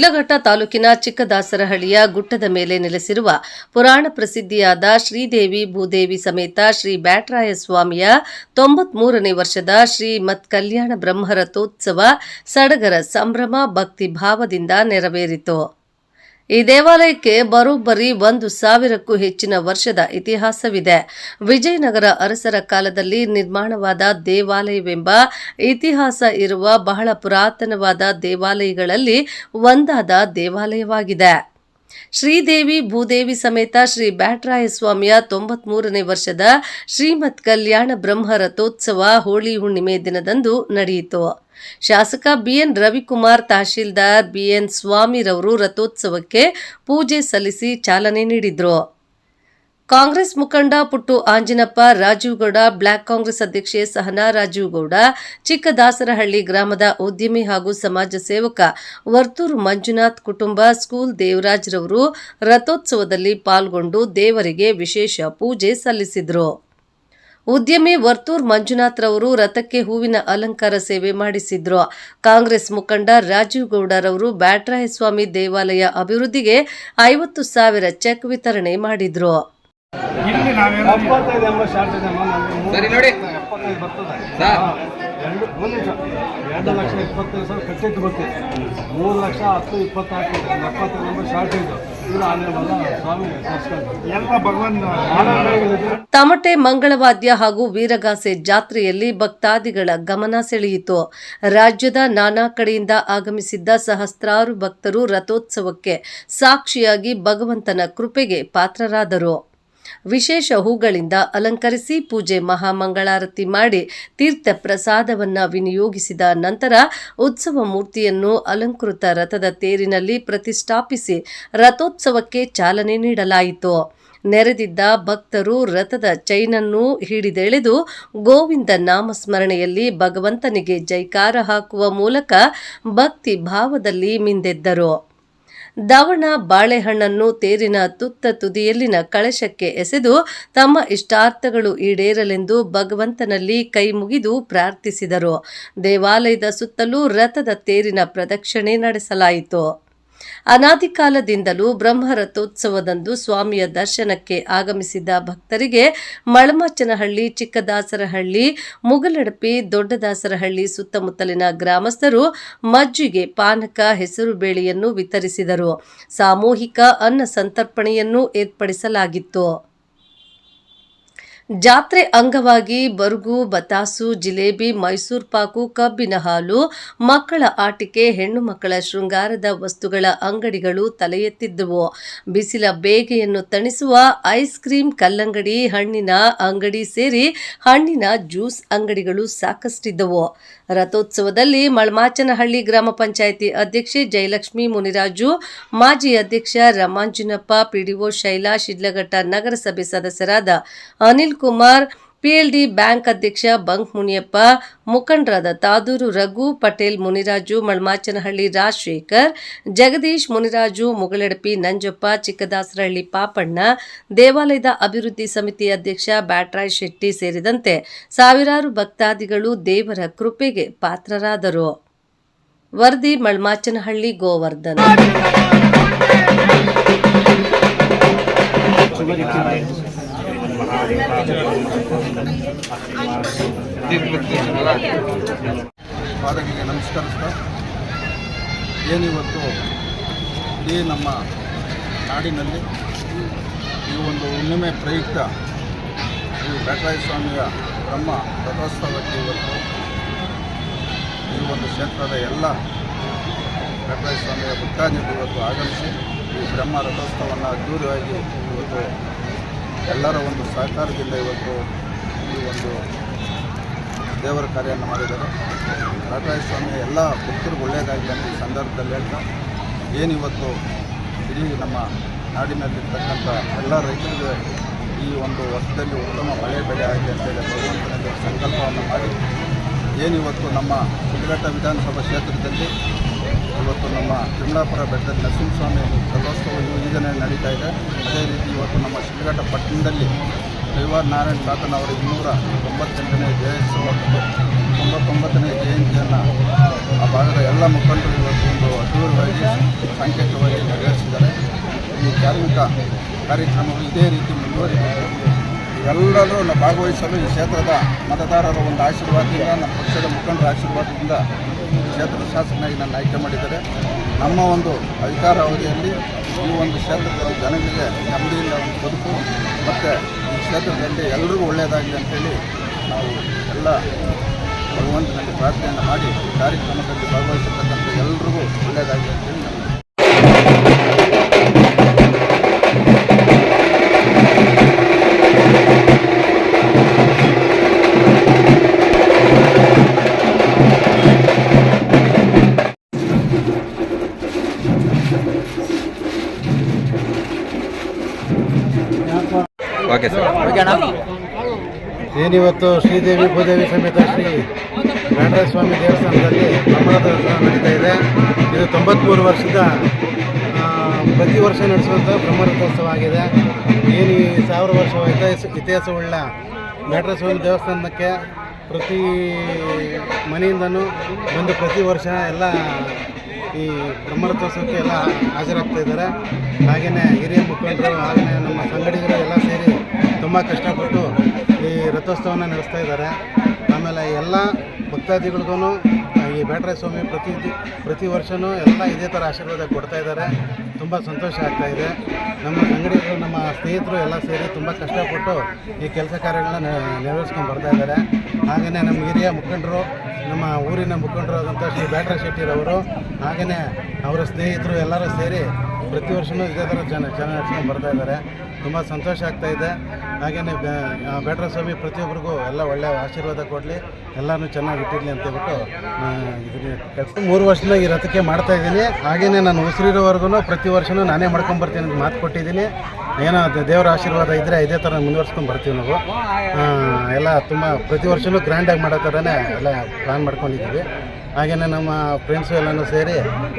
ಶಿಡ್ಲಘಟ್ಟ ತಾಲೂಕಿನ ಚಿಕ್ಕದಾಸರಹಳ್ಳಿಯ ಗುಟ್ಟದ ಮೇಲೆ ನೆಲೆಸಿರುವ ಪುರಾಣ ಪ್ರಸಿದ್ಧಿಯಾದ ಶ್ರೀದೇವಿ ಭೂದೇವಿ ಸಮೇತ ಶ್ರೀ ಬ್ಯಾಟರಾಯ ಸ್ವಾಮಿಯ ತೊಂಬತ್ಮೂರನೇ ವರ್ಷದ ಶ್ರೀ ಮತ್ ಕಲ್ಯಾಣ ಬ್ರಹ್ಮರಥೋತ್ಸವ ಸಡಗರ ಸಂಭ್ರಮ ಭಕ್ತಿ ಭಾವದಿಂದ ನೆರವೇರಿತು. ಈ ದೇವಾಲಯಕ್ಕೆ ಬರೋಬ್ಬರಿ ಒಂದು ಸಾವಿರಕ್ಕೂ ಹೆಚ್ಚಿನ ವರ್ಷದ ಇತಿಹಾಸವಿದೆ. ವಿಜಯನಗರ ಅರಸರ ಕಾಲದಲ್ಲಿ ನಿರ್ಮಾಣವಾದ ದೇವಾಲಯವೆಂಬ ಇತಿಹಾಸ ಇರುವ ಬಹಳ ಪುರಾತನವಾದ ದೇವಾಲಯಗಳಲ್ಲಿ ಒಂದಾದ ದೇವಾಲಯವಾಗಿದೆ. ಶ್ರೀದೇವಿ ಭೂದೇವಿ ಸಮೇತ ಶ್ರೀ ಬ್ಯಾಟ್ರಾಯ ಸ್ವಾಮಿಯ ತೊಂಬತ್ಮೂರನೇ ವರ್ಷದ ಶ್ರೀಮತ್ ಕಲ್ಯಾಣ ಬ್ರಹ್ಮ ರಥೋತ್ಸವ ಹೋಳಿ ಹುಣ್ಣಿಮೆ ದಿನದಂದು ನಡೆಯಿತು. ಶಾಸಕ B N Ravikumar tahsildar B N ಸ್ವಾಮಿರವರು ರಥೋತ್ಸವಕ್ಕೆ ಪೂಜೆ ಸಲ್ಲಿಸಿ ಚಾಲನೆ ನೀಡಿದ್ರು. ಕಾಂಗ್ರೆಸ್ ಮುಖಂಡ ಪುಟ್ಟು ಆಂಜಿನಪ್ಪ ರಾಜೀವ್ಗೌಡ ಬ್ಲಾಕ್ ಕಾಂಗ್ರೆಸ್ ಅಧ್ಯಕ್ಷೆ ಸಹನಾ ರಾಜೀವ್ಗೌಡ ಚಿಕ್ಕದಾಸರಹಳ್ಳಿ ಗ್ರಾಮದ ಉದ್ಯಮಿ ಹಾಗೂ ಸಮಾಜ ಸೇವಕ ವರ್ತೂರು ಮಂಜುನಾಥ್ ಕುಟುಂಬ, ಸ್ಕೂಲ್ ದೇವರಾಜ್ರವರು ರಥೋತ್ಸವದಲ್ಲಿ ಪಾಲ್ಗೊಂಡು ದೇವರಿಗೆ ವಿಶೇಷ ಪೂಜೆ ಸಲ್ಲಿಸಿದರು. ಉದ್ಯಮಿ ವರ್ತೂರ್ ಮಂಜುನಾಥ್ ರವರು ರಥಕ್ಕೆ ಹೂವಿನ ಅಲಂಕಾರ ಸೇವೆ ಮಾಡಿಸಿದ್ರು. ಕಾಂಗ್ರೆಸ್ ಮುಖಂಡ ರಾಜೀವ್ ಗೌಡರವರು ಬ್ಯಾಟ್ರಾಯಸ್ವಾಮಿ ದೇವಾಲಯ ಅಭಿವೃದ್ಧಿಗೆ ಐವತ್ತು ಸಾವಿರ ಚೆಕ್ ವಿತರಣೆ ಮಾಡಿದ್ರು. ಇಲ್ಲಿ ನಾವೇನು ಎಪ್ಪತ್ತೈದು ಎಂಬ ಶಾರ್ಟ್ ಇದೆ ಸರಿ ನೋಡಿ. ಎಪ್ಪತ್ತೈದು ಬರ್ತದೆ. ಎರಡು ಒಂದು ನಿಮಿಷ. ಎರಡು ಲಕ್ಷ ಇಪ್ಪತ್ತೈದು ಸಾವಿರ ಕಟ್ಟಿದ್ದು ಬರ್ತೀವಿ ಮೂರು ಲಕ್ಷ ಹತ್ತು ಇಪ್ಪತ್ನಾಲ್ಕು ಎಪ್ಪತ್ತೈದು ಎಂಬ ಶಾರ್ಟ್ ಇದು. ಇವರು ಆಮೇಲೆ ಸ್ವಾಮಿ ಎಲ್ಲ ಭಗವಾನ್ ತಮಟೆ ಮಂಗಳವಾದ್ಯ ಹಾಗೂ ವೀರಗಾಸೆ ಜಾತ್ರೆಯಲ್ಲಿ ಭಕ್ತಾದಿಗಳ ಗಮನ ಸೆಳೆಯಿತು. ರಾಜ್ಯದ ನಾನಾ ಕಡೆಯಿಂದ ಆಗಮಿಸಿದ್ದ ಸಹಸ್ರಾರು ಭಕ್ತರು ರಥೋತ್ಸವಕ್ಕೆ ಸಾಕ್ಷಿಯಾಗಿ ಭಗವಂತನ ಕೃಪೆಗೆ ಪಾತ್ರರಾದರು. ವಿಶೇಷ ಹೂಗಳಿಂದ ಅಲಂಕರಿಸಿ ಪೂಜೆ ಮಹಾಮಂಗಳಾರತಿ ಮಾಡಿ ತೀರ್ಥ ಪ್ರಸಾದವನ್ನ ವಿನಿಯೋಗಿಸಿದ ನಂತರ ಉತ್ಸವ ಮೂರ್ತಿಯನ್ನು ಅಲಂಕೃತ ರಥದ ತೇರಿನಲ್ಲಿ ಪ್ರತಿಷ್ಠಾಪಿಸಿ ರಥೋತ್ಸವಕ್ಕೆ ಚಾಲನೆ ನೀಡಲಾಯಿತು. ನೆರೆದಿದ್ದ ಭಕ್ತರು ರಥದ ಚೈನನ್ನು ಹಿಡಿದೆಳೆದು ಗೋವಿಂದ ನಾಮಸ್ಮರಣೆಯಲ್ಲಿ ಭಗವಂತನಿಗೆ ಜೈಕಾರ ಹಾಕುವ ಮೂಲಕ ಭಕ್ತಿ ಭಾವದಲ್ಲಿ ಮಿಂದೆದ್ದರು. ದವಣ ಬಾಳೆಹಣ್ಣನ್ನು ತೇರಿನ ತುತ್ತ ತುದಿಯಲ್ಲಿನ ಕಳಶಕ್ಕೆ ಎಸೆದು ತಮ್ಮ ಇಷ್ಟಾರ್ಥಗಳು ಈಡೇರಲೆಂದು ಭಗವಂತನಲ್ಲಿ ಕೈ ಮುಗಿದು ಪ್ರಾರ್ಥಿಸಿದರು. ದೇವಾಲಯದ ಸುತ್ತಲೂ ರಥದ ತೇರಿನ ಪ್ರದಕ್ಷಿಣೆ ನಡೆಸಲಾಯಿತು. ಅನಾದಿ ಕಾಲದಿಂದಲೂ ಸ್ವಾಮಿಯ ದರ್ಶನಕ್ಕೆ ಆಗಮಿಸಿದ ಭಕ್ತರಿಗೆ ಮಳಮಾಚನಹಳ್ಳಿ ಚಿಕ್ಕದಾಸರಹಳ್ಳಿ, ಮುಗಲಡಪಿ, ದೊಡ್ಡದಾಸರಹಳ್ಳಿ ಸುತ್ತಮುತ್ತಲಿನ ಗ್ರಾಮಸ್ಥರು ಮಜ್ಜಿಗೆ, ಪಾನಕ, ಹೆಸರು ಬೇಳೆಯನ್ನು ವಿತರಿಸಿದರು. ಸಾಮೂಹಿಕ ಅನ್ನ ಸಂತರ್ಪಣೆಯನ್ನು ಏರ್ಪಡಿಸಲಾಗಿತ್ತು. ಜಾತ್ರೆ ಅಂಗವಾಗಿ ಬರುಗು, ಬತಾಸು, ಜಿಲೇಬಿ, ಮೈಸೂರು ಪಾಕು, ಕಬ್ಬಿನ ಹಾಲು, ಮಕ್ಕಳ ಆಟಿಕೆ, ಹೆಣ್ಣು ಮಕ್ಕಳ ಶೃಂಗಾರದ ವಸ್ತುಗಳ ಅಂಗಡಿಗಳು ತಲೆ ಎತ್ತಿದ್ದವು ಬಿಸಿಲ ಬೇಗೆಯನ್ನು ತಣಿಸುವ ಐಸ್ ಕ್ರೀಂ ಕಲ್ಲಂಗಡಿ, ಹಣ್ಣಿನ ಅಂಗಡಿ ಸೇರಿ ಹಣ್ಣಿನ ಜ್ಯೂಸ್ ಅಂಗಡಿಗಳು ಸಾಕಷ್ಟಿದ್ದವು. ರಥೋತ್ಸವದಲ್ಲಿ ಮಳಮಾಚನಹಳ್ಳಿ ಗ್ರಾಮ ಪಂಚಾಯಿತಿ ಅಧ್ಯಕ್ಷೆ ಜಯಲಕ್ಷ್ಮಿ ಮುನಿರಾಜು, ಮಾಜಿ ಅಧ್ಯಕ್ಷ ರಮಾಂಜಿನಪ್ಪ, ಪಿಡಿಒ ಶೈಲಾ, ಶಿಡ್ಲಘಟ್ಟ ನಗರಸಭೆ ಸದಸ್ಯರಾದ ಅನಿಲ್ ಕುಮಾರ್ ಪಿಎಲ್ಡಿ ಬ್ಯಾಂಕ್ ಅಧ್ಯಕ್ಷ ಬಂಕ್ ಮುನಿಯಪ್ಪ, ಮುಖಂಡರಾದ ತಾದೂರು ರಘು, ಪಟೇಲ್ ಮುನಿರಾಜು, ಮಳ್ಮಾಚನಹಳ್ಳಿ ರಾಜಶೇಖರ್, ಜಗದೀಶ್ ಮುನಿರಾಜು, ಮುಗಳಡಪಿ ನಂಜಪ್ಪ, ಚಿಕ್ಕದಾಸರಹಳ್ಳಿ ಪಾಪಣ್ಣ, ದೇವಾಲಯದ ಅಭಿವೃದ್ಧಿ ಸಮಿತಿ ಅಧ್ಯಕ್ಷ ಬ್ಯಾಟ್ರಾಯ್ ಶೆಟ್ಟಿ ಸೇರಿದಂತೆ ಸಾವಿರಾರು ಭಕ್ತಾದಿಗಳು ದೇವರ ಕೃಪೆಗೆ ಪಾತ್ರರಾದರು. ವರದಿ, ಮಳ್ಮಾಚನಹಳ್ಳಿ, ಗೋವರ್ಧನ್. ಪಾದಗಳಿಗೆ ನಮಸ್ಕರಿಸ್ತಾ ಏನಿವತ್ತು ಈ ನಮ್ಮ ನಾಡಿನಲ್ಲಿ ಈ ಒಂದು ಹುಣ್ಣಿಮೆ ಪ್ರಯುಕ್ತ ಶ್ರೀ ಬ್ಯಾಟರಾಯ ಸ್ವಾಮಿಯ ಬ್ರಹ್ಮ ರಥೋತ್ಸವಕ್ಕೆ ಇವತ್ತು ಈ ಒಂದು ಕ್ಷೇತ್ರದ ಎಲ್ಲ ಬ್ಯಾಟರಾಯ ಸ್ವಾಮಿಯ ಭಕ್ತಾದಿಗಳು ಇವತ್ತು ಆಗಮಿಸಿ ಈ ಬ್ರಹ್ಮ ರಥೋತ್ಸವವನ್ನು ಅದ್ದೂರಿಯಾಗಿ ಇವತ್ತು ಎಲ್ಲರ ಒಂದು ಸಹಕಾರದಿಂದ ಇವತ್ತು ಈ ಒಂದು ದೇವರ ಕಾರ್ಯವನ್ನು ಮಾಡಿದ್ದಾರೆ. ರಾಜರಾಜ ಸ್ವಾಮಿ, ಎಲ್ಲ ಭಕ್ತರಿಗೂ ಒಳ್ಳೆಯದಾಗಿದೆ ಅಂತ ಈ ಸಂದರ್ಭದಲ್ಲಿ ಹೇಳ್ತಾ ಏನಿವತ್ತು ಇಡೀ ನಮ್ಮ ನಾಡಿನಲ್ಲಿರ್ತಕ್ಕಂಥ ಎಲ್ಲ ರೈತರಿಗೆ ಈ ಒಂದು ವರ್ಷದಲ್ಲಿ ಉತ್ತಮ ಮಳೆ ಬೆಳೆ ಅಂತ ಅಂತೇಳಿ ಭಗವಂತನಲ್ಲಿ ಸಂಕಲ್ಪವನ್ನು ಮಾಡಿ ಏನಿವತ್ತು ನಮ್ಮ ಸುಲಘಟ್ಟ ವಿಧಾನಸಭಾ ಕ್ಷೇತ್ರದಲ್ಲಿ ಇವತ್ತು ನಮ್ಮ ತಿಮ್ಲಾಪುರ ಬೆಟ್ಟದ ನರಸಿಂಹಸ್ವಾಮಿ ರಥೋತ್ಸವ ಯೋಜನೆ ನಡೀತಾ ಇದೆ. ಅದೇ ರೀತಿ ಇವತ್ತು ನಮ್ಮ ಶಿಡ್ಲಘಟ್ಟ ಪಟ್ಟಣದಲ್ಲಿ ರವಿವಾರ ನಾರಾಯಣ ತಾತನವರ ಇನ್ನೂರ ತೊಂಬತ್ತೆಂಟನೇ ಜಯೋತ್ಸವ ತೊಂಬತ್ತೊಂಬತ್ತನೇ ಜಯಂತಿಯನ್ನು ಆ ಭಾಗದ ಎಲ್ಲ ಮುಖಂಡರು ಇವತ್ತು ಒಂದು ಅದ್ದೂರಿಯಾಗಿ ಸಾಂಕೇತಿಕವಾಗಿ ನೆರವೇರಿಸಿದ್ದಾರೆ. ಈ ಧಾರ್ಮಿಕ ಕಾರ್ಯಕ್ರಮವು ಇದೇ ರೀತಿ ಮುಂದುವರಿಬೇಕು ಎಲ್ಲರೂ ಭಾಗವಹಿಸಲು ಈ ಕ್ಷೇತ್ರದ ಮತದಾರರ ಒಂದು ಆಶೀರ್ವಾದದಿಂದ, ನಮ್ಮ ಪಕ್ಷದ ಮುಖಂಡರ ಆಶೀರ್ವಾದದಿಂದ ಕ್ಷೇತ್ರದ ಶಾಸಕನಾಗಿ ನನ್ನ ಆಯ್ಕೆ ಮಾಡಿದ್ದಾರೆ. ನಮ್ಮ ಒಂದು ಅಧಿಕಾರಾವಧಿಯಲ್ಲಿ ಈ ಒಂದು ಕ್ಷೇತ್ರದಲ್ಲಿ ಜನರಿಗೆ ನೆಮ್ಮದಿಯಿಂದ ಒಂದು ಬದುಕು ಮತ್ತು ಈ ಕ್ಷೇತ್ರದಲ್ಲಿ ಎಲ್ರಿಗೂ ಒಳ್ಳೆಯದಾಗಲಿ ಅಂತೇಳಿ ನಾವು ಎಲ್ಲ ಭಗವಂತನಲ್ಲಿ ಪ್ರಾರ್ಥನೆಯನ್ನು ಮಾಡಿ ಕಾರ್ಯಕ್ರಮದಲ್ಲಿ ಭಾಗವಹಿಸತಕ್ಕಂಥ ಎಲ್ರಿಗೂ ಒಳ್ಳೆಯದಾಗಲಿ ಅಂತೇಳಿ ಏನಿವತ್ತು ಶ್ರೀದೇವಿ ಭೂದೇವಿ ಸಮೇತ ಶ್ರೀ ವೆಂಕಟೇಶ್ವರ ಸ್ವಾಮಿ ದೇವಸ್ಥಾನದಲ್ಲಿ ಬ್ರಹ್ಮರಥೋತ್ಸವ ನಡೀತಾ ಇದೆ. ಇದು ತೊಂಬತ್ತ್ಮೂರು ವರ್ಷದ ಪ್ರತಿ ವರ್ಷ ನಡೆಸುವಂಥ ಬ್ರಹ್ಮರಥೋತ್ಸವ ಆಗಿದೆ. ಏನು ಈ ಸಾವಿರ ವರ್ಷ ಇತಿಹಾಸ ಇತಿಹಾಸವುಳ್ಳ ವೆಂಕಟೇಶ್ವರ ಸ್ವಾಮಿ ದೇವಸ್ಥಾನಕ್ಕೆ ಪ್ರತಿ ಮನೆಯಿಂದನೂ ಬಂದು ಪ್ರತಿ ವರ್ಷ ಎಲ್ಲ ಈ ಬ್ರಹ್ಮರಥೋತ್ಸವಕ್ಕೆ ಎಲ್ಲ ಹಾಜರಾಗ್ತಾ ಇದ್ದಾರೆ. ಹಾಗೆಯೇ ಹಿರಿಯ ಮುಖಂಡರು ಹಾಗೆಯೇ ನಮ್ಮ ಸಂಗಡಿಗರು ಎಲ್ಲ ಸೇರಿ ತುಂಬ ಕಷ್ಟಪಟ್ಟು ರಥೋತ್ಸವನ ನಡೆಸ್ತಾ ಇದ್ದಾರೆ. ಆಮೇಲೆ ಎಲ್ಲ ಭಕ್ತಾದಿಗಳಿಗೂ ಈ ಬ್ಯಾಟ್ರಾಯ ಸ್ವಾಮಿ ಪ್ರತಿ ಪ್ರತಿ ವರ್ಷವೂ ಎಲ್ಲ ಇದೇ ಥರ ಆಶೀರ್ವಾದ ಕೊಡ್ತಾ ಇದ್ದಾರೆ. ತುಂಬ ಸಂತೋಷ ಆಗ್ತಾ ಇದೆ. ನಮ್ಮ ಸಂಗಡಿಗರು, ನಮ್ಮ ಸ್ನೇಹಿತರು ಎಲ್ಲ ಸೇರಿ ತುಂಬ ಕಷ್ಟಪಟ್ಟು ಈ ಕೆಲಸ ಕಾರ್ಯಗಳನ್ನ ನೆರವೇರಿಸ್ಕೊಂಡು ಬರ್ತಾ ಇದ್ದಾರೆ. ಹಾಗೆಯೇ ನಮ್ಮ ಹಿರಿಯ ಮುಖಂಡರು, ನಮ್ಮ ಊರಿನ ಮುಖಂಡರು ಆದಂಥ ಶ್ರೀ ಬ್ಯಾಟ್ರಾಯ್ ಶೆಟ್ಟಿರವರು ಹಾಗೆಯೇ ಅವರ ಸ್ನೇಹಿತರು ಎಲ್ಲರೂ ಸೇರಿ ಪ್ರತಿ ವರ್ಷವೂ ಇದೇ ಥರ ಜನ ಜನ ನಡ್ಸ್ಕೊಂಡು ಬರ್ತಾ ಇದ್ದಾರೆ. ತುಂಬ ಸಂತೋಷ ಆಗ್ತಾ ಇದೆ. ಹಾಗೆಯೇ ಬೇಟರ ಸ್ವಾಮಿ ಪ್ರತಿಯೊಬ್ಬರಿಗೂ ಎಲ್ಲ ಒಳ್ಳೆಯ ಆಶೀರ್ವಾದ ಕೊಡಲಿ. ಎಲ್ಲರೂ ಚೆನ್ನಾಗಿ ಇಟ್ಟಿರಲಿ ಅಂತ ಹೇಳ್ಬಿಟ್ಟು ಇದಕ್ಕೆ ಮೂರು ವರ್ಷದಿಂದ ಈ ರಥಕ್ಕೆ ಮಾಡ್ತಾ ಇದ್ದೀನಿ. ಹಾಗೆಯೇ ನಾನು ಉಸಿರಿರೋವರೆಗೂ ಪ್ರತಿ ವರ್ಷವೂ ನಾನೇ ಮಾಡ್ಕೊಂಬರ್ತೀನಿ ಅಂತ ಮಾತು ಕೊಟ್ಟಿದ್ದೀನಿ. ಏನೋ ದೇವರ ಆಶೀರ್ವಾದ ಇದ್ದರೆ ಇದೇ ಥರ ಮುಂದುವರ್ಸ್ಕೊಂಡು ಬರ್ತೀವಿ ನಾವು. ಎಲ್ಲ ತುಂಬ ಪ್ರತಿ ವರ್ಷವೂ ಗ್ರ್ಯಾಂಡಾಗಿ ಮಾಡೋ ಥರನೇ ಎಲ್ಲ ಪ್ಲ್ಯಾನ್ ಮಾಡ್ಕೊಂಡಿದ್ದೀವಿ. ಹಾಗೆಯೇ ನಮ್ಮ ಫ್ರೆಂಡ್ಸು ಎಲ್ಲನೂ ಸೇರಿ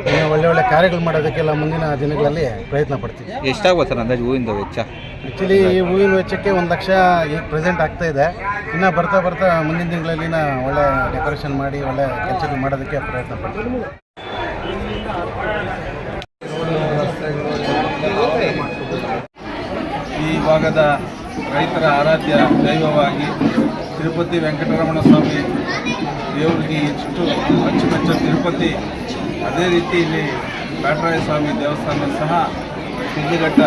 ಇನ್ನೂ ಒಳ್ಳೆ ಒಳ್ಳೆ ಕಾರ್ಯಗಳು ಮಾಡೋದಕ್ಕೆಲ್ಲ ಮುಂದಿನ ದಿನಗಳಲ್ಲಿ ಪ್ರಯತ್ನ ಪಡ್ತೀವಿ. ಎಷ್ಟಾಗುತ್ತೆ ಸರ್ ಅಂದಾಜು ಹೂವಿನ ವೆಚ್ಚ? ಆ್ಯಕ್ಚುಲಿ ಈ ಹೂವಿನ ವೆಚ್ಚಕ್ಕೆ ಒಂದು ಲಕ್ಷ ಈಗ ಪ್ರೆಸೆಂಟ್ ಆಗ್ತಾ ಇದೆ. ಇನ್ನು ಬರ್ತಾ ಬರ್ತಾ ಮುಂದಿನ ತಿಂಗಳಲ್ಲಿ ಒಳ್ಳೆ ಡೆಕೋರೇಷನ್ ಮಾಡಿ ಒಳ್ಳೆ ಕೆಲಸಗಳು ಮಾಡೋದಕ್ಕೆ ಪ್ರಯತ್ನ ಪಡ್ತೀವಿ ಈ ಭಾಗದ ರೈತರ ಆರಾಧ್ಯ ದೈವವಾಗಿ ತಿರುಪತಿ ವೆಂಕಟರಮಣ ಸ್ವಾಮಿ ದೇವರಿಗೆ ಎಷ್ಟು ಅಚ್ಚುಮೆಚ್ಚ ತಿರುಪತಿ. ಅದೇ ರೀತಿ ಇಲ್ಲಿ ಬ್ಯಾಟರಾಯ ಸ್ವಾಮಿ ದೇವಸ್ಥಾನ ಸಹ ಸಿದ್ಧಘಟ್ಟ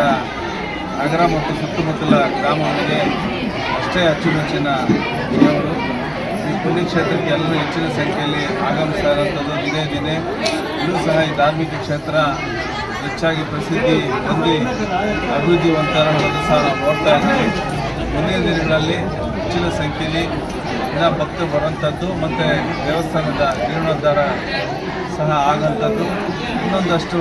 ನಗರ ಮತ್ತು ಸುತ್ತಮುತ್ತಲ ಗ್ರಾಮಗಳಿಗೆ ಅಷ್ಟೇ ಅಚ್ಚುಮೆಚ್ಚಿನ ದೇವರು. ಈ ಪುಣ್ಯಕ್ಷೇತ್ರಕ್ಕೆ ಎಲ್ಲರೂ ಹೆಚ್ಚಿನ ಸಂಖ್ಯೆಯಲ್ಲಿ ಆಗಮಿಸ್ತಾ ದಿನೇ ದಿನೇ. ಇದು ಸಹ ಈ ಧಾರ್ಮಿಕ ಕ್ಷೇತ್ರ ಹೆಚ್ಚಾಗಿ ಪ್ರಸಿದ್ಧಿ ಹೊಂದಿ ಅಭಿವೃದ್ಧಿವಂತರನ್ನು ಸಹ ನಾವು ನೋಡ್ತಾ ಇದ್ದೀವಿ ಮುಂದಿನ ದಿನಗಳಲ್ಲಿ ಹೆಚ್ಚಿನ ಸಂಖ್ಯೆಯಲ್ಲಿ ದಿನ ಭಕ್ತರು ಬರುವಂಥದ್ದು ಮತ್ತು ದೇವಸ್ಥಾನದ ಜೀರ್ಣೋದ್ಧಾರ ಸಹ ಆಗೋಂಥದ್ದು ಇನ್ನೊಂದಷ್ಟು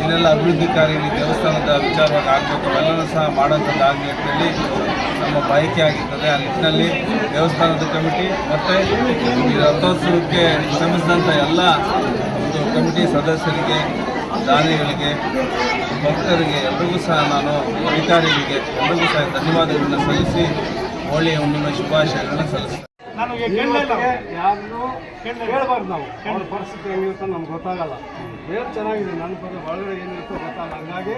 ಏನೆಲ್ಲ ಅಭಿವೃದ್ಧಿ ಕಾರ್ಯಗಳು ದೇವಸ್ಥಾನದ ವಿಚಾರವಾಗಿ ಆಗಬೇಕು. ಎಲ್ಲರೂ ಸಹ ಮಾಡೋಂಥದ್ದು ಆಗಲಿ ಅಂತೇಳಿ ನಮ್ಮ ಬಯಕೆ ಆಗಿರ್ತದೆ. ಆ ನಿಟ್ಟಿನಲ್ಲಿ ದೇವಸ್ಥಾನದ ಕಮಿಟಿ ಮತ್ತು ಈ ರಥೋತ್ಸವಕ್ಕೆ ಶ್ರಮಿಸಿದಂಥ ಎಲ್ಲ ಒಂದು ಕಮಿಟಿ ಸದಸ್ಯರಿಗೆ ದಾನಿಗಳಿಗೆ ಭಕ್ತರಿಗೆ ಎಲ್ರಿಗೂ ಸಹ ನಾನು ಅಧಿಕಾರಿಗಳಿಗೆ ಎಲ್ರಿಗೂ ಸಹ ಧನ್ಯವಾದಗಳನ್ನು ಸಲ್ಲಿಸಿ ಹೋಳಿ ಹುಣ್ಣಿಮೆ ಶುಭಾಶಯಗಳನ್ನು ಸಲ್ಲಿಸ್ತೇನೆ. ಯಾರನ್ನೂ ಹೇಳ್ಬಾರ್ದು ನಾವು. ಅವ್ರ ಪರಿಸ್ಥಿತಿ ಹೆಂಗಿರುತ್ತೋ ನಮ್ಗೆ ಗೊತ್ತಾಗಲ್ಲ. ಬೇರೆ ಚೆನ್ನಾಗಿದೆ. ನನ್ನ ಪದ ಒಳಗಡೆ ಏನಿರುತ್ತೋ ಗೊತ್ತಾಗಲ್ಲ. ಹಂಗಾಗಿ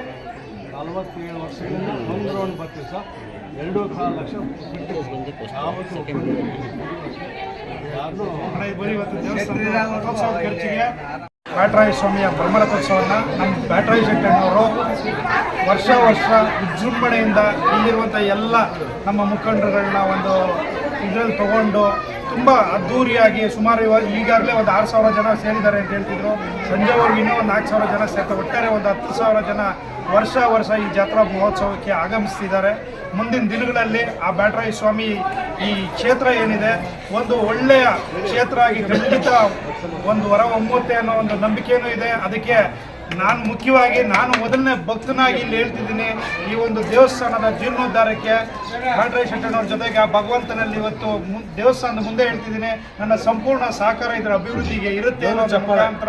ನಲವತ್ತೇಳು ವರ್ಷದಿಂದ ಒಂದು ರೌಂಡ್ ಬರ್ತೀವಿ ಸರ್. ಎರಡು ಕಾಲು ಲಕ್ಷ ಯಾವತ್ತು ಯಾರನ್ನೂ ಖರ್ಚಿಗೆ. ಬ್ಯಾಟರಾಯ ಸ್ವಾಮಿಯ ಬ್ರಹ್ಮರಥೋತ್ಸವವನ್ನು ನಮ್ಮ ಬ್ಯಾಟರಾಯ ಶೆಟ್ಟಣ್ಣವರು ವರ್ಷ ವರ್ಷ ವಿಜೃಂಭಣೆಯಿಂದ ಇಲ್ಲಿರುವಂಥ ಎಲ್ಲ ನಮ್ಮ ಮುಖಂಡರುಗಳನ್ನ ಒಂದು ಇದರಲ್ಲಿ ತಗೊಂಡು ತುಂಬ ಅದ್ಧೂರಿಯಾಗಿ ಸುಮಾರು ಇವಾಗ ಈಗಾಗಲೇ ಒಂದು ಆರು ಸಾವಿರ ಜನ ಸೇರಿದ್ದಾರೆ ಅಂತ ಹೇಳ್ತಿದ್ರು. ಸಂಜೆವರೆಗೂ ಇನ್ನೂ ಒಂದು ನಾಲ್ಕು ಸಾವಿರ ಜನ ಸೇರ್ತಾರೆ ಒಟ್ಟಾರೆ ಒಂದು ಹತ್ತು ಸಾವಿರ ಜನ ವರ್ಷ ವರ್ಷ ಈ ಜಾತ್ರಾ ಮಹೋತ್ಸವಕ್ಕೆ ಆಗಮಿಸ್ತಿದ್ದಾರೆ. ಮುಂದಿನ ದಿನಗಳಲ್ಲಿ ಆ ಬ್ಯಾಟರಾಯ ಸ್ವಾಮಿ ಈ ಕ್ಷೇತ್ರ ಏನಿದೆ, ಒಂದು ಒಳ್ಳೆಯ ಕ್ಷೇತ್ರ ಆಗಿ ಖಂಡಿತ ಒಂದು ಹೊರ ಹೊಮ್ಮುತ್ತೆ ಅನ್ನೋ ಒಂದು ನಂಬಿಕೆಯೂ ಇದೆ. ಅದಕ್ಕೆ ನಾನು ಮುಖ್ಯವಾಗಿ ನಾನು ಮೊದಲನೇ ಭಕ್ತನಾಗಿ ಇಲ್ಲಿ ಹೇಳ್ತಿದ್ದೀನಿ ಈ ಒಂದು ದೇವಸ್ಥಾನದ ಜೀರ್ಣೋದ್ಧಾರಕ್ಕೆ ಬ್ಯಾಟರಾಯ ಶೆಟ್ಟಣ್ಣವ್ರ ಜೊತೆಗೆ ಆ ಭಗವಂತನಲ್ಲಿ ಇವತ್ತು ದೇವಸ್ಥಾನದ ಮುಂದೆ ಹೇಳ್ತಿದ್ದೀನಿ. ನನ್ನ ಸಂಪೂರ್ಣ ಸಹಕಾರ ಇದರ ಅಭಿವೃದ್ಧಿಗೆ ಇರುತ್ತೆ ಅನ್ನೋ ಮುಖಾಂತರ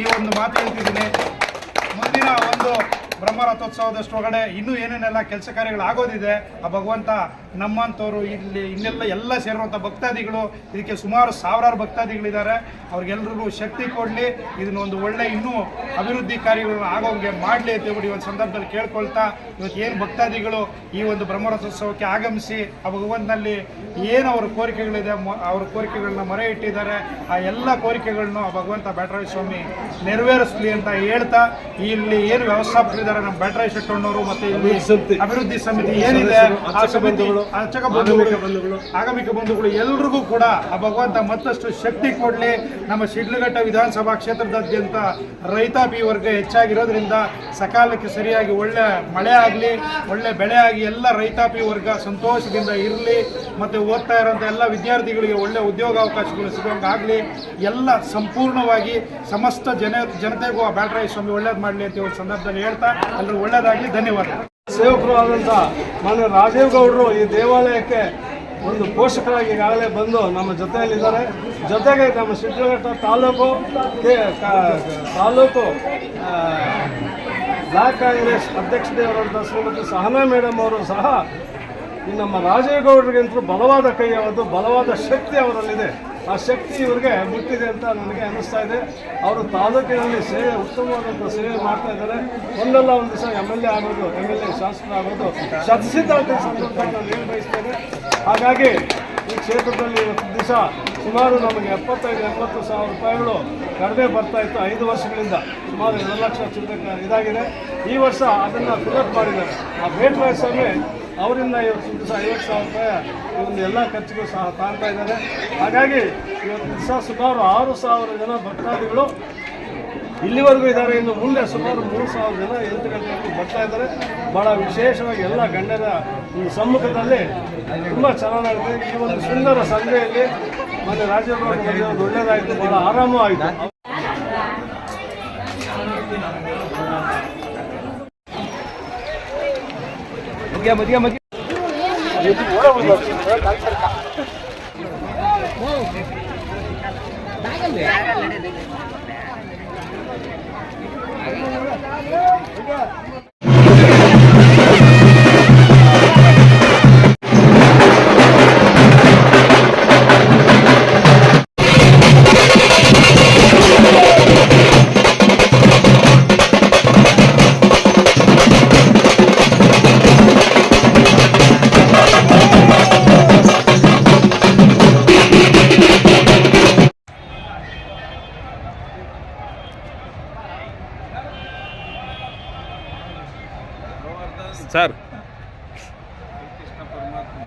ಈ ಒಂದು ಮಾತು ಹೇಳ್ತಿದ್ದೀನಿ. ಮುಂದಿನ ಒಂದು ಬ್ರಹ್ಮರಥೋತ್ಸವದಷ್ಟೊಳಗಡೆ ಇನ್ನೂ ಏನೇನೆಲ್ಲ ಕೆಲಸ ಕಾರ್ಯಗಳು ಆಗೋದಿದೆ ಆ ಭಗವಂತ ನಮ್ಮಂಥವ್ರು ಇಲ್ಲಿ ಇನ್ನೆಲ್ಲ ಎಲ್ಲ ಸೇರುವಂಥ ಭಕ್ತಾದಿಗಳು ಇದಕ್ಕೆ ಸುಮಾರು ಸಾವಿರಾರು ಭಕ್ತಾದಿಗಳಿದ್ದಾರೆ. ಅವ್ರಿಗೆಲ್ರಿಗೂ ಶಕ್ತಿ ಕೊಡಲಿ ಇದನ್ನೊಂದು ಒಳ್ಳೆ ಇನ್ನೂ ಅಭಿವೃದ್ಧಿ ಕಾರ್ಯಗಳನ್ನು ಆಗೋಂಗೆ ಮಾಡಲಿ ಅಂತ ಹೇಳಿ ಒಂದು ಸಂದರ್ಭದಲ್ಲಿ ಕೇಳ್ಕೊಳ್ತಾ ಇವತ್ತು ಏನು ಭಕ್ತಾದಿಗಳು ಈ ಒಂದು ಬ್ರಹ್ಮರಥೋತ್ಸವಕ್ಕೆ ಆಗಮಿಸಿ ಆ ಭಗವಂತನಲ್ಲಿ ಏನು ಅವ್ರ ಕೋರಿಕೆಗಳಿದೆ ಅವ್ರ ಕೋರಿಕೆಗಳನ್ನ ಮೊರೆ ಇಟ್ಟಿದ್ದಾರೆ ಆ ಎಲ್ಲ ಕೋರಿಕೆಗಳನ್ನು ಆ ಭಗವಂತ ಬ್ಯಾಟರಾಯ ಸ್ವಾಮಿ ನೆರವೇರಿಸಲಿ ಅಂತ ಹೇಳ್ತಾ ಇಲ್ಲಿ ಏನು ವ್ಯವಸ್ಥಾಪಕರಿದ್ದಾರೆ ನಮ್ಮ ಬ್ಯಾಟರಾಯ ಶೆಟ್ಟಣ್ಣವರು ಮತ್ತೆ ಇಲ್ಲಿ ಅಭಿವೃದ್ಧಿ ಸಮಿತಿ ಏನಿದೆ ಆ ಸಮಿತಿ ಅರ್ಚಕ ಬಂಧುಗಳು ಆಗಮಿಕ ಬಂಧುಗಳು. ಎಲ್ರಿಗೂ ಕೂಡ ಆ ಭಗವಂತ ಮತ್ತಷ್ಟು ಶಕ್ತಿ ಕೊಡಲಿ. ನಮ್ಮ ಶಿಡ್ಲಘಟ್ಟ ವಿಧಾನಸಭಾ ಕ್ಷೇತ್ರದಾದ್ಯಂತ ರೈತಾಪಿ ವರ್ಗ ಹೆಚ್ಚಾಗಿರೋದ್ರಿಂದ ಸಕಾಲಕ್ಕೆ ಸರಿಯಾಗಿ ಒಳ್ಳೆ ಮಳೆ ಆಗಲಿ ಒಳ್ಳೆ ಬೆಳೆ ಆಗಿ ಎಲ್ಲ ರೈತಾಪಿ ವರ್ಗ ಸಂತೋಷದಿಂದ ಇರಲಿ ಮತ್ತು ಓದ್ತಾ ಇರೋಂಥ ಎಲ್ಲ ವಿದ್ಯಾರ್ಥಿಗಳಿಗೆ ಒಳ್ಳೆ ಉದ್ಯೋಗಾವಕಾಶಗಳು ಸಿಗೋಂಗಾಗಲಿ ಎಲ್ಲ ಸಂಪೂರ್ಣವಾಗಿ ಸಮಸ್ತ ಜನ ಜನತೆಗೂ ಆ ಬ್ಯಾಟರಾಯ ಸ್ವಾಮಿ ಒಳ್ಳೇದು ಮಾಡಲಿ ಅಂತ ಒಂದು ಸಂದರ್ಭದಲ್ಲಿ ಹೇಳ್ತಾ ಎಲ್ಲರೂ ಒಳ್ಳೇದಾಗಲಿ. ಧನ್ಯವಾದ ಸೇವಕರು ಮಾನ್ಯ ರಾಜೀವ್ ಗೌಡರು ಈ ದೇವಾಲಯಕ್ಕೆ ಒಂದು ಪೋಷಕರಾಗಿ ಈಗಾಗಲೇ ಬಂದು ನಮ್ಮ ಜೊತೆಯಲ್ಲಿದ್ದಾರೆ. ಜೊತೆಗೆ ನಮ್ಮ ಶಿಡ್ಲಘಟ್ಟ ತಾಲೂಕು ತಾಲೂಕು ಬ್ಲಾಕ್ ಕಾಂಗ್ರೆಸ್ ಅಧ್ಯಕ್ಷತೆಯವರಂಥ ಶ್ರೀಮತಿ ಸಹನಾ ಮೇಡಮ್ ಅವರು ಸಹ ಈ ನಮ್ಮ ರಾಜೀವ್ ಗೌಡರಿಗಿಂತಲೂ ಬಲವಾದ ಕೈ, ಅವರದ್ದು ಬಲವಾದ ಶಕ್ತಿ ಅವರಲ್ಲಿದೆ. ಆ ಶಕ್ತಿ ಇವರಿಗೆ ಮುಟ್ಟಿದೆ ಅಂತ ನನಗೆ ಅನ್ನಿಸ್ತಾ ಇದೆ. ಅವರು ತಾಲೂಕಿನಲ್ಲಿ ಸೇವೆ ಉತ್ತಮವಾದಂಥ ಸೇವೆ ಮಾಡ್ತಾ ಇದ್ದಾರೆ. ಒಂದಲ್ಲ ಒಂದು ದಿವಸ ಎಂ ಎಲ್ ಎ ಆಗೋದು ಎಂ ಎಲ್ ಎ ಶಾಸಕರಾಗೋದು ಆಗೋದು ನಾನು ಏನು ಬಯಸ್ತೇನೆ? ಹಾಗಾಗಿ ಈ ಕ್ಷೇತ್ರದಲ್ಲಿ ಇವತ್ತು ದಿವಸ ಸುಮಾರು ನಮಗೆ ಎಪ್ಪತ್ತೈದು, ಎಂಬತ್ತು ಸಾವಿರ ರೂಪಾಯಿಗಳು ಕಡಿಮೆ ಬರ್ತಾ ಇತ್ತು ಐದು ವರ್ಷಗಳಿಂದ. ಸುಮಾರು ಎರಡು ಲಕ್ಷ ಚಿಲ್ಲರೆ ಇದಾಗಿದೆ. ಈ ವರ್ಷ ಅದನ್ನು ಫಿಲಪ್ ಮಾಡಿದ್ದಾರೆ. ಆ ಭೇಟ್ ಸ್ವಾಮಿ ಅವರಿಂದ ಇವತ್ತು ದಿವಸ ಐವತ್ತು ಸಾವಿರ ರೂಪಾಯಿ ಒಂದು ಎಲ್ಲ ಖರ್ಚಿಗೂ ಸಹ ತಾಳ್ತಾ ಇದ್ದಾರೆ. ಹಾಗಾಗಿ ಇವತ್ತು ಸುಮಾರು ಆರು ಸಾವಿರ ಜನ ಭಕ್ತಾದಿಗಳು ಇಲ್ಲಿವರೆಗೂ ಇದ್ದಾರೆ. ಇನ್ನು ಮುಂದೆ ಸುಮಾರು ಮೂರು ಸಾವಿರ ಜನ ಎಂಟು ಗಂಟೆವರೆಗೂ ಬರ್ತಾ ಇದ್ದಾರೆ. ಭಾಳ ವಿಶೇಷವಾಗಿ ಎಲ್ಲ ಗಣ್ಯರ ಸಮ್ಮುಖದಲ್ಲಿ ತುಂಬ ಚೆನ್ನಾಗಿದೆ ಈ ಒಂದು ಸುಂದರ ಸಂಜೆಯಲ್ಲಿ ಮತ್ತು ರಾಜ್ಯದ ಒಂದು ಒಳ್ಳೆಯದಾಯಿತು ಭಾಳ ಆರಾಮೂ મધ્યા મધ્યા મધ્યા